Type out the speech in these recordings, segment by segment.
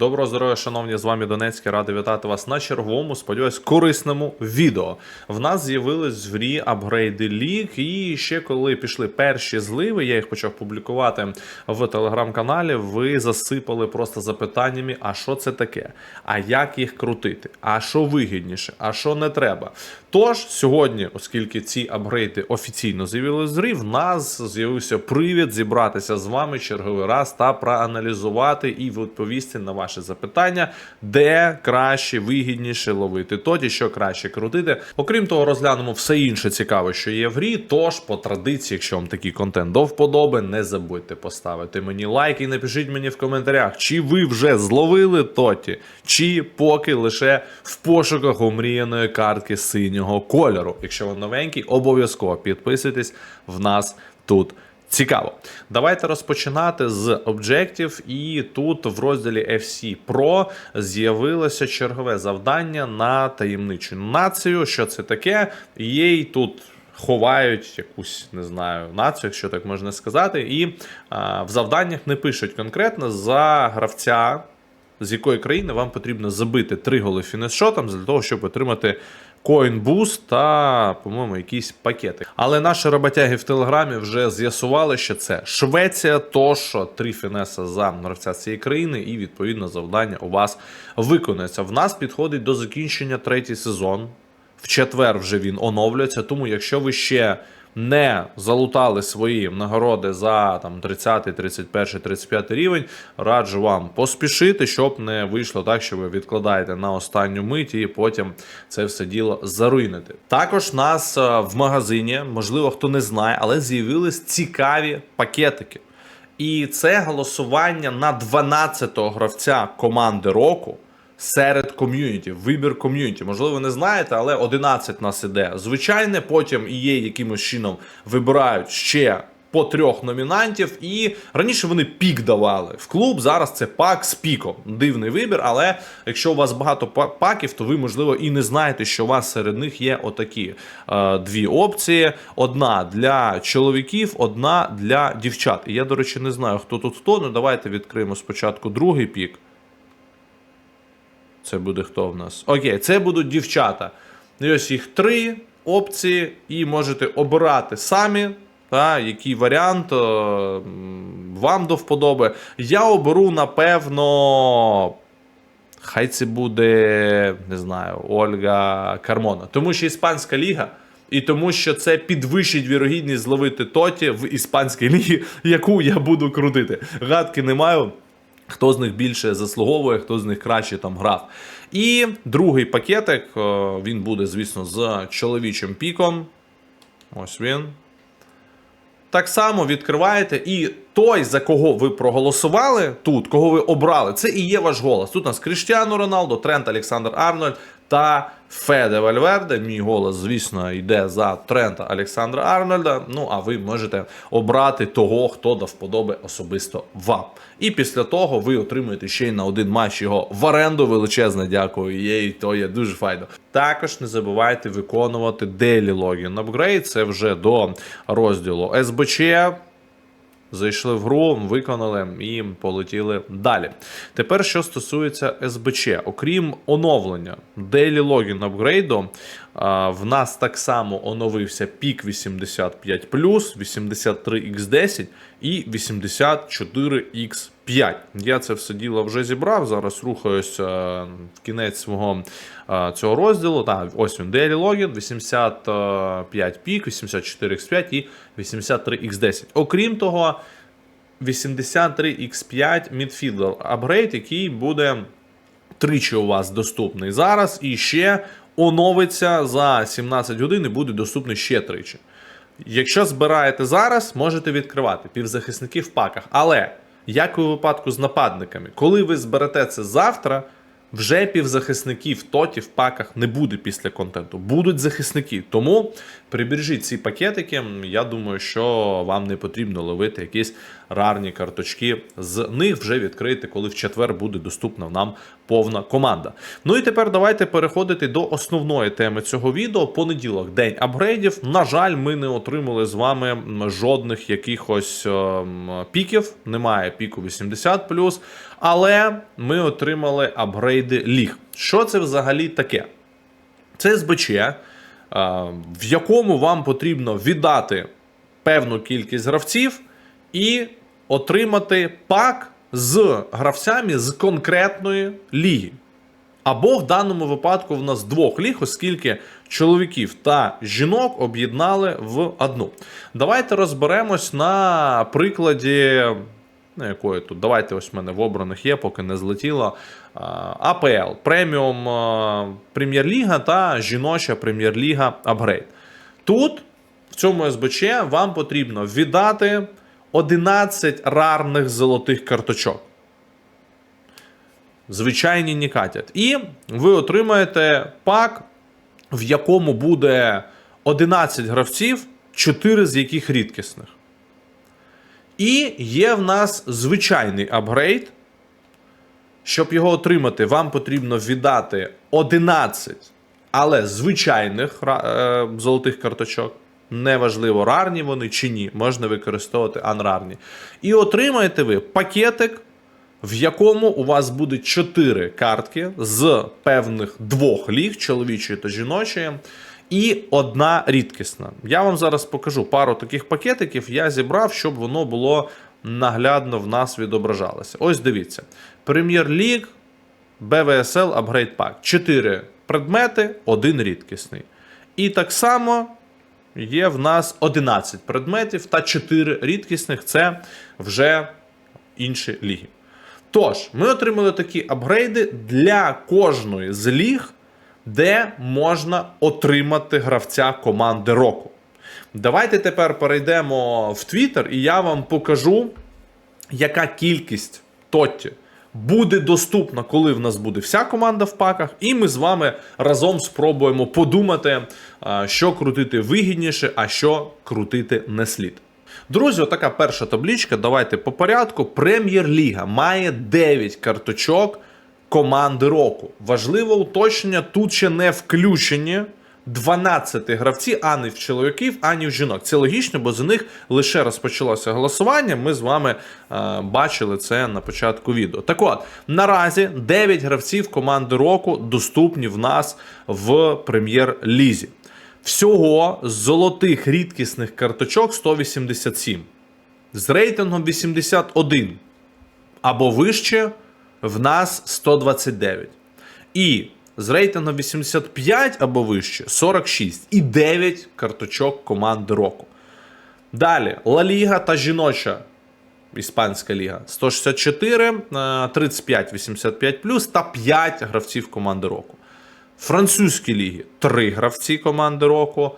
Доброго здоров'я, шановні, з вами Донецький. Радий вітати вас на черговому, сподіваюсь, корисному відео. В нас з'явились в грі апгрейди лік, і ще коли пішли перші зливи, я їх почав публікувати в телеграм-каналі. Ви засипали просто запитаннями: а що це таке? А як їх крутити? А що вигідніше? А що не треба? Тож сьогодні, оскільки ці апгрейди офіційно з'явились з гри, в нас з'явився привід зібратися з вами черговий раз та проаналізувати і відповісти на ваші запитання, де краще, вигідніше ловити, тоді що краще крутити. Окрім того, розглянемо все інше цікаве, що є в грі. Тож, по традиції, якщо вам такий контент до вподоби, не забудьте поставити мені лайк і напишіть мені в коментарях, чи ви вже зловили тоті, чи поки лише в пошуках омріяної картки синього кольору. Якщо ви новенький, обов'язково підписуйтесь в нас тут. Цікаво. Давайте розпочинати з об'єктів. І тут в розділі FC Pro з'явилося чергове завдання на таємничу націю. Що це таке? Їй тут. Ховають якусь, не знаю, націю, якщо так можна сказати, і а, в завданнях не пишуть конкретно за гравця, з якої країни вам потрібно забити три голи фінішотом для того, щоб отримати Coin Boost та, по-моєму, якісь пакети. Але наші роботяги в Телеграмі вже з'ясували, що це Швеція, то що три фінеса за гравця цієї країни, і відповідно завдання у вас виконується. В нас підходить до закінчення третій сезон. В четвер вже він оновлюється. Тому, якщо ви ще не залутали свої нагороди за там 30, 31, 35 рівень, раджу вам поспішити, щоб не вийшло так, що ви відкладаєте на останню мить і потім це все діло заруйните. Також нас е, в магазині, можливо, хто не знає, але з'явились цікаві пакетики. І це голосування на 12-го гравця команди року серед ком'юніті, вибір ком'юніті. Можливо, ви не знаєте, але 11 нас іде. Звичайне, потім і є якимось чином вибирають ще. По трьох номінантів, і раніше вони пік давали в клуб. Зараз це пак з піком. Дивний вибір. Але якщо у вас багато па- паків, то ви можливо і не знаєте, що у вас серед них є отакі е, дві опції: одна для чоловіків, одна для дівчат. І я, до речі, не знаю, хто тут хто. Ну давайте відкриємо спочатку другий пік. Це буде хто в нас? Окей, це будуть дівчата. І ось їх три опції, і можете обирати самі, та, який варіант е, вам до вподоби. Я оберу, напевно. Хай це буде, не знаю, Ольга Кармона. Тому що іспанська ліга, і тому що це підвищить вірогідність зловити тоті в іспанській лігі, яку я буду крутити. Гадки не маю. Хто з них більше заслуговує, хто з них краще там грав. І другий пакетик, е, він буде, звісно, з чоловічим піком. Ось він. Так само відкриваєте, і той, за кого ви проголосували тут, кого ви обрали, це і є ваш голос. Тут у нас Кріштіану Роналдо, Трент Олександр Арнольд та Феде Вальверде. Мій голос, звісно, йде за Трента Олександра Арнольда. Ну, а ви можете обрати того, хто до вподоби особисто вам. І після того ви отримуєте ще й на один матч його в оренду. Величезне дякую. Є, то є дуже файно. Також не забувайте виконувати Daily Login Upgrade. Це вже до розділу СБЧ. Зайшли в гру, виконали і полетіли далі. Тепер, що стосується СБЧ, окрім оновлення Daily Login апгрейду, в нас так само оновився пік 85 83X10 і 84X5. Я це все діло вже зібрав. Зараз рухаюся в кінець свого цього розділу. Так, ось він Daily Login, 85 пік, 84X5 і 83X10. Окрім того, 83X5 Midfielder апгрейд, який буде тричі у вас доступний зараз, і ще оновиться за 17 годин і буде доступний ще тричі. Якщо збираєте зараз, можете відкривати півзахисники в паках. Але як у випадку з нападниками, коли ви зберете це завтра, вже півзахисників тоті в паках не буде після контенту. Будуть захисники. Тому прибережіть ці пакетики. Я думаю, що вам не потрібно ловити якісь рарні карточки з них вже відкрити, коли в четвер буде доступна нам повна команда. Ну і тепер давайте переходити до основної теми цього відео. Понеділок, день апгрейдів. На жаль, ми не отримали з вами жодних якихось ем, піків. Немає піку 80 але ми отримали апгрейди ліг. Що це взагалі таке? Це СБЧ, е, в якому вам потрібно віддати певну кількість гравців і отримати пак з гравцями з конкретної ліги. Або в даному випадку в нас двох ліг, оскільки чоловіків та жінок об'єднали в одну. Давайте розберемось на прикладі. Ну, якої тут? Давайте ось в мене в обраних є, поки не злетіло. АПЛ, преміум прем'єр-ліга та жіноча прем'єр-ліга апгрейд. Тут, в цьому СБЧ, вам потрібно віддати 11 рарних золотих карточок. Звичайні не катять. І ви отримаєте пак, в якому буде 11 гравців, 4 з яких рідкісних. І є в нас звичайний апгрейд. Щоб його отримати, вам потрібно віддати 11, але звичайних е, золотих карточок. Неважливо, рарні вони чи ні, можна використовувати анрарні. І отримаєте ви пакетик, в якому у вас буде 4 картки з певних двох ліг, чоловічої та жіночої, і одна рідкісна. Я вам зараз покажу пару таких пакетиків, я зібрав, щоб воно було наглядно в нас відображалося. Ось дивіться: Прем'єр-ліг, BVSL Upgrade Pack. 4 предмети, один рідкісний. І так само є в нас 11 предметів та 4 рідкісних це вже інші ліги. Тож, ми отримали такі апгрейди для кожної з ліг, де можна отримати гравця команди року. Давайте тепер перейдемо в Twitter, і я вам покажу, яка кількість Тотті буде доступна, коли в нас буде вся команда в паках, і ми з вами разом спробуємо подумати, що крутити вигідніше, а що крутити не слід. Друзі, отака перша таблічка. Давайте по порядку. Прем'єр-ліга має 9 карточок команди року. Важливе уточнення: тут ще не включені 12 гравці, ані в чоловіків, ані в жінок. Це логічно, бо за них лише розпочалося голосування. Ми з вами е, бачили це на початку відео. Так от, наразі 9 гравців команди року доступні в нас в прем'єр-лізі. Всього з золотих рідкісних карточок 187. З рейтингом 81 або вище в нас 129. І з рейтингом 85 або вище 46 і 9 карточок команди року. Далі Ла Ліга та жіноча іспанська ліга 164, е, 35 85 та 5 гравців команди року. Французькій лігі 3 гравці команди року.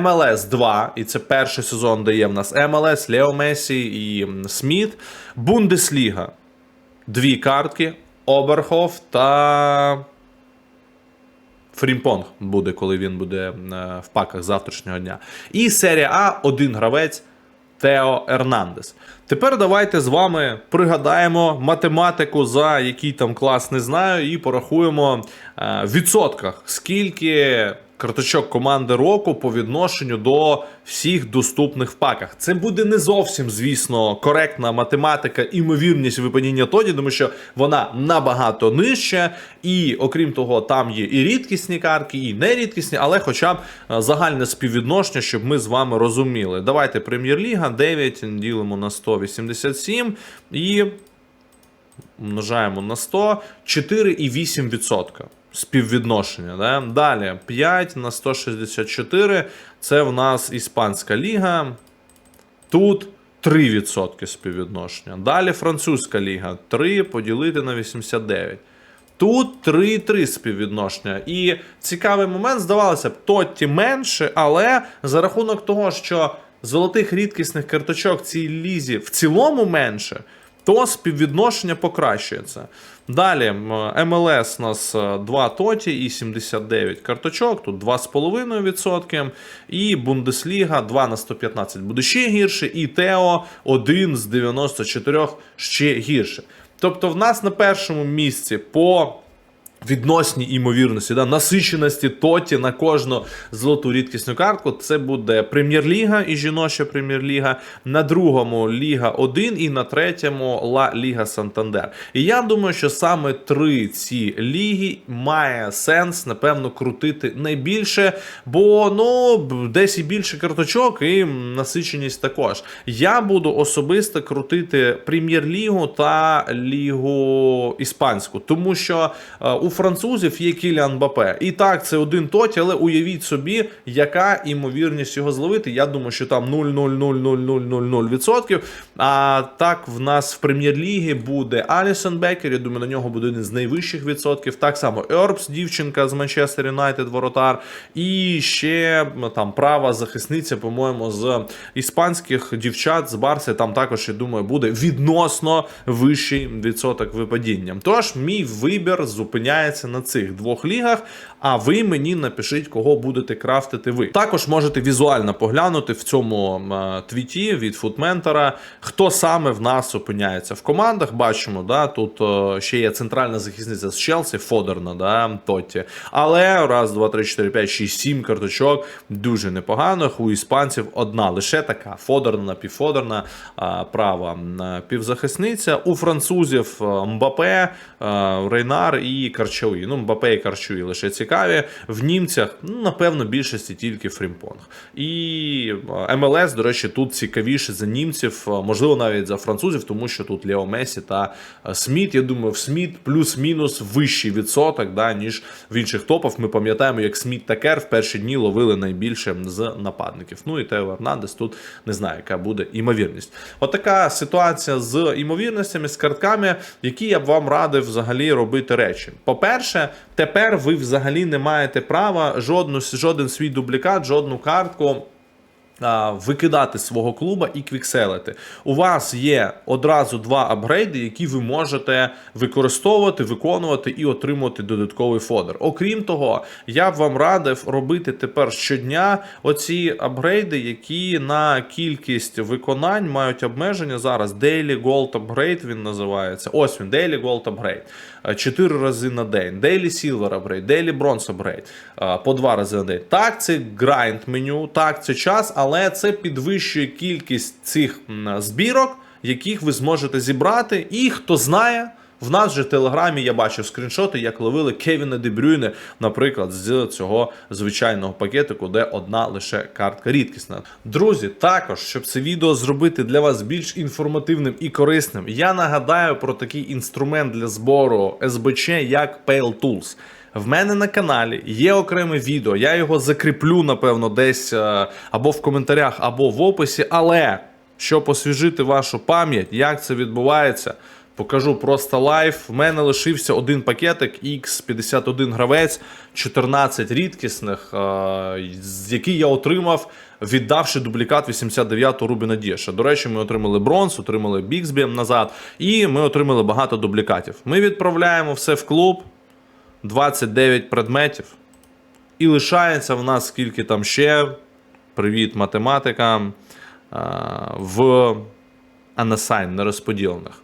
МЛС 2, і це перший сезон, де є в нас МЛС, Лео Месі і Сміт. Бундесліга дві картки. Оберхоф та Фрімпонг буде, коли він буде е, в паках завтрашнього дня. І серія А один гравець Тео Ернандес. Тепер давайте з вами пригадаємо математику, за який там клас не знаю, і порахуємо е, в відсотках, скільки карточок команди року по відношенню до всіх доступних в паках. Це буде не зовсім, звісно, коректна математика, імовірність випадіння тоді, тому що вона набагато нижча, і окрім того, там є і рідкісні картки, і нерідкісні, але хоча б е, загальне співвідношення, щоб ми з вами розуміли. Давайте прем'єр-ліга 9 ділимо на 187 і множаємо на 100, 4,8% співвідношення. Да? Далі 5 на 164 це в нас іспанська ліга. Тут 3% співвідношення. Далі французька ліга 3 поділити на 89. Тут 3,3 співвідношення. І цікавий момент, здавалося б, Тотті менше, але за рахунок того, що золотих рідкісних карточок цій лізі в цілому менше, то співвідношення покращується. Далі МЛС у нас е, 2 тоті і 79 карточок, тут 2,5%. І Бундесліга 2 на 115 буде ще гірше, і Тео 1 з 94 ще гірше. Тобто в нас на першому місці по відносній імовірності, да, насиченості тоті на кожну золоту рідкісну картку. Це буде Прем'єр-ліга і жіноча Прем'єр-ліга, на другому Ліга 1 і на третьому Ла Ліга Сантандер. І я думаю, що саме три ці ліги має сенс, напевно, крутити найбільше, бо ну десь і більше карточок, і насиченість також. Я буду особисто крутити Прем'єр-лігу та Лігу Іспанську, тому що е, у французів є Кіліан Бапе. І так, це один тоті, але уявіть собі, яка імовірність його зловити. Я думаю, що там 0,00000%. А так в нас в прем'єр-лігі буде Алісон Бекер. Я думаю, на нього буде один з найвищих відсотків. Так само Ербс, дівчинка з Манчестер Юнайтед, воротар. І ще там права захисниця, по-моєму, з іспанських дівчат з Барси. Там також, я думаю, буде відносно вищий відсоток випадіння. Тож, мій вибір зупиняється на цих двох лігах. А ви мені напишіть, кого будете крафтити ви. Також можете візуально поглянути в цьому м, твіті від футментора, хто саме в нас опиняється в командах. Бачимо, да, тут е, ще є центральна захисниця з Челсі, Фодерна, да, Тотті. Але раз, два, три, чотири, п'ять, шість, сім карточок дуже непоганих. У іспанців одна лише така Фодерна, півфодерна, а, права півзахисниця. У французів е, Мбапе, е, Рейнар і Карчауї. Ну, Мбапе і Карчауї лише цікаві. В німцях, ну, напевно, більшості тільки Фрімпонг. І е, МЛС, до речі, тут цікавіше за німців, е, можливо, навіть за французів, тому що тут Лео Месі та е, Сміт. Я думаю, в Сміт плюс-мінус вищий відсоток, да, ніж в інших топах. Ми пам'ятаємо, як Сміт та Кер в перші дні ловили найбільше з нападників. Ну і Тео Ернандес тут не знаю, яка буде імовірність. Отака ситуація з імовірностями, з картками, які я б вам радив взагалі робити речі. По-перше, тепер ви взагалі не маєте права жодну, жоден свій дублікат, жодну картку. Викидати свого клуба і квікселити. У вас є одразу два апгрейди, які ви можете використовувати, виконувати і отримувати додатковий фодер. Окрім того, я б вам радив робити тепер щодня оці апгрейди, які на кількість виконань мають обмеження. Зараз Daily Gold Upgrade він називається. Ось він, Daily Gold Upgrade. Е, Чотири рази на день. Daily Silver Upgrade, Daily Bronze Upgrade. е, По два рази на день. Так, це грайнд меню, так, це час, але це підвищує кількість цих збірок, яких ви зможете зібрати. І хто знає. В нас же в Телеграмі я бачив скріншоти, як ловили Кевіна Дебрюйне, наприклад, з цього звичайного пакетику, де одна лише картка рідкісна. Друзі, також, щоб це відео зробити для вас більш інформативним і корисним, я нагадаю про такий інструмент для збору СБЧ, як Pale Tools. В мене на каналі є окреме відео, я його закріплю, напевно, десь е, або в коментарях, або в описі. Але щоб освіжити вашу пам'ять, як це відбувається, покажу просто лайв. В мене лишився один пакетик X51 гравець, 14 рідкісних, е, які я отримав, віддавши дублікат 89-го Рубіна Дєша. До речі, ми отримали бронз, отримали Біксбі назад, і ми отримали багато дублікатів. Ми відправляємо все в клуб. 29 предметів. І лишається в нас скільки там ще. Привіт математикам. В Unassigned, нерозподілених.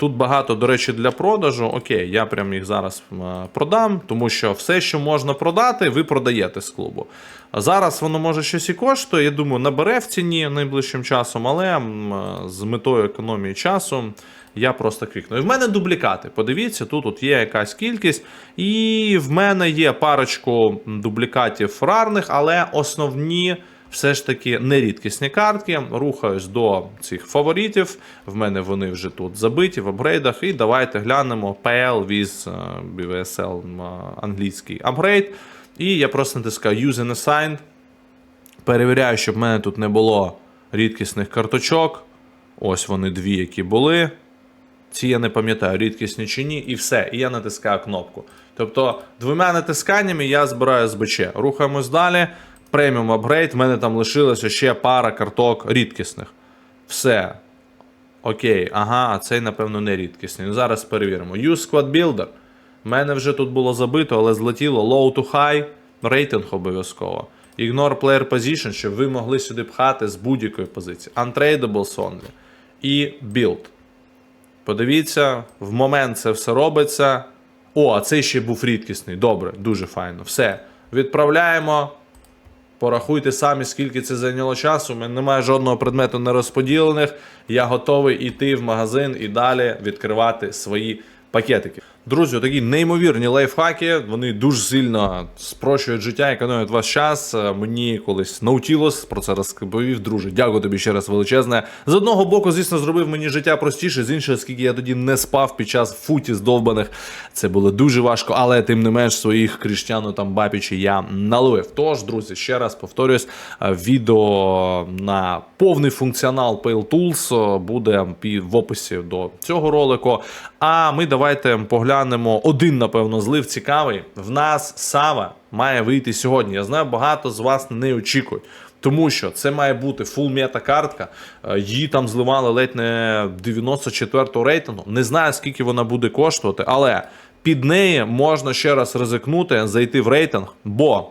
Тут багато, до речі, для продажу. Окей, я прям їх зараз продам, тому що все, що можна продати, ви продаєте з клубу. А Зараз воно може щось і коштує. Я думаю, набере в ціні найближчим часом, але з метою економії часу я просто квікну. І в мене дублікати. Подивіться, тут от є якась кількість. І в мене є парочку дублікатів рарних, але основні. Все ж таки нерідкісні картки. Рухаюсь до цих фаворитів. В мене вони вже тут забиті в апгрейдах. І давайте глянемо PL with е, BVSL е, англійський апгрейд. І я просто натискаю Use and Assign. Перевіряю, щоб в мене тут не було рідкісних карточок. Ось вони дві, які були. Ці я не пам'ятаю, рідкісні чи ні, і все. І я натискаю кнопку. Тобто, двома натисканнями я збираю СБЧ. Рухаємось далі. Преміум апгрейд. В мене там лишилося ще пара карток рідкісних. Все. Окей, ага, а цей, напевно, не рідкісний. Ну, зараз перевіримо. Use Squad Builder. У мене вже тут було забито, але злетіло. Low to high. Рейтинг обов'язково. Ignore player position, щоб ви могли сюди пхати з будь-якої позиції. Untradables only. І build. Подивіться, в момент це все робиться. О, а цей ще був рідкісний. Добре, дуже файно. Все. Відправляємо. Порахуйте самі, скільки це зайняло часу. У мене немає жодного предмету нерозподілених. Я готовий йти в магазин і далі відкривати свої пакетики. Друзі, такі неймовірні лайфхаки. Вони дуже сильно спрощують життя, економлять ваш час. Е, Мені колись Nautilus про це розповів. Друже, дякую тобі ще раз величезне. З одного боку, звісно, зробив мені життя простіше, з іншого, оскільки я тоді не спав під час футі здовбаних. Це було дуже важко, але тим не менш своїх кріштяну там бапічі я наловив. Тож, друзі, ще раз повторюсь, е, відео на повний функціонал Pale Tools е, буде в описі до цього ролику. А ми давайте поглянемо один, напевно, злив цікавий. В нас Сава має вийти сьогодні. Я знаю, багато з вас не очікують. Тому що це має бути full мета картка. Е, Її там зливали ледь не 94-го рейтингу. Не знаю, скільки вона буде коштувати, але під неї можна ще раз ризикнути, зайти в рейтинг, бо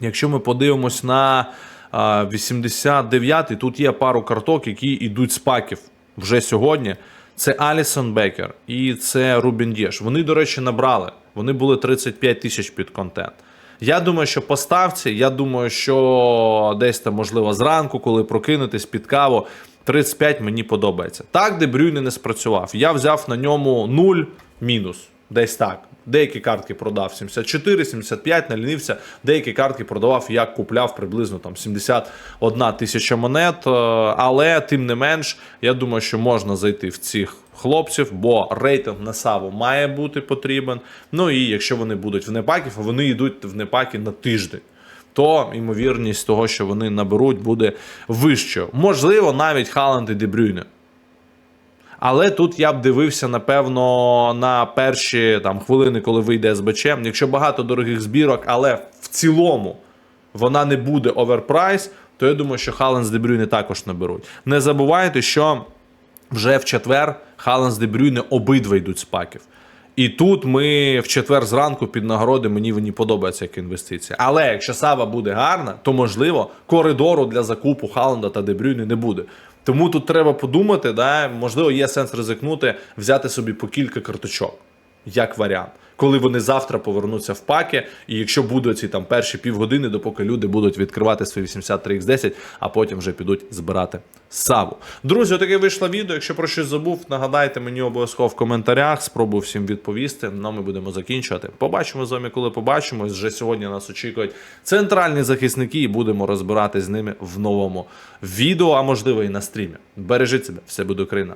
Якщо ми подивимось на 89-й, тут є пару карток, які йдуть з паків вже сьогодні. Це Алісон Бекер і це Рубін Дєш. Вони, до речі, набрали. Вони були 35 тисяч під контент. Я думаю, що по ставці, я думаю, що десь там, можливо, зранку, коли прокинетесь під каву, 35 мені подобається. Так, де Брюйне не спрацював. Я взяв на ньому 0 мінус. Десь так. Деякі картки продав 74, 75, налінився. Деякі картки продавав, як купляв приблизно там 71 тисяча монет. Е, Але тим не менш, я думаю, що можна зайти в цих хлопців, бо рейтинг на Саву має бути потрібен. Ну і якщо вони будуть в непаків, а вони йдуть в непаки на тиждень. То ймовірність того, що вони наберуть, буде вищою. Можливо, навіть Халанд і Дебрюйне. Але тут я б дивився, напевно, на перші там хвилини, коли вийде СБЧ. Якщо багато дорогих збірок, але в цілому вона не буде оверпрайс, то я думаю, що Хален з Дебрюйне також наберуть. Не забувайте, що вже в четвер Хален з Дебрюйне обидва йдуть з паків. І тут ми в четвер зранку під нагороди мені мені подобається як інвестиція. Але якщо Сава буде гарна, то можливо коридору для закупу Халанда та Дебрюйне не буде. Тому тут треба подумати, да, можливо, є сенс ризикнути, взяти собі по кілька карточок, як варіант. Коли вони завтра повернуться в паки, і якщо будуть ці там перші півгодини, допоки люди будуть відкривати свої 83x10, а потім вже підуть збирати саву. Друзі, отаке вийшло відео. Якщо про щось забув, нагадайте мені обов'язково в коментарях. Спробую всім відповісти. Ну, ми будемо закінчувати. Побачимо з вами, коли побачимось. Вже сьогодні нас очікують центральні захисники, і будемо розбирати з ними в новому відео, а можливо і на стрімі. Бережіть себе, все буде Україна.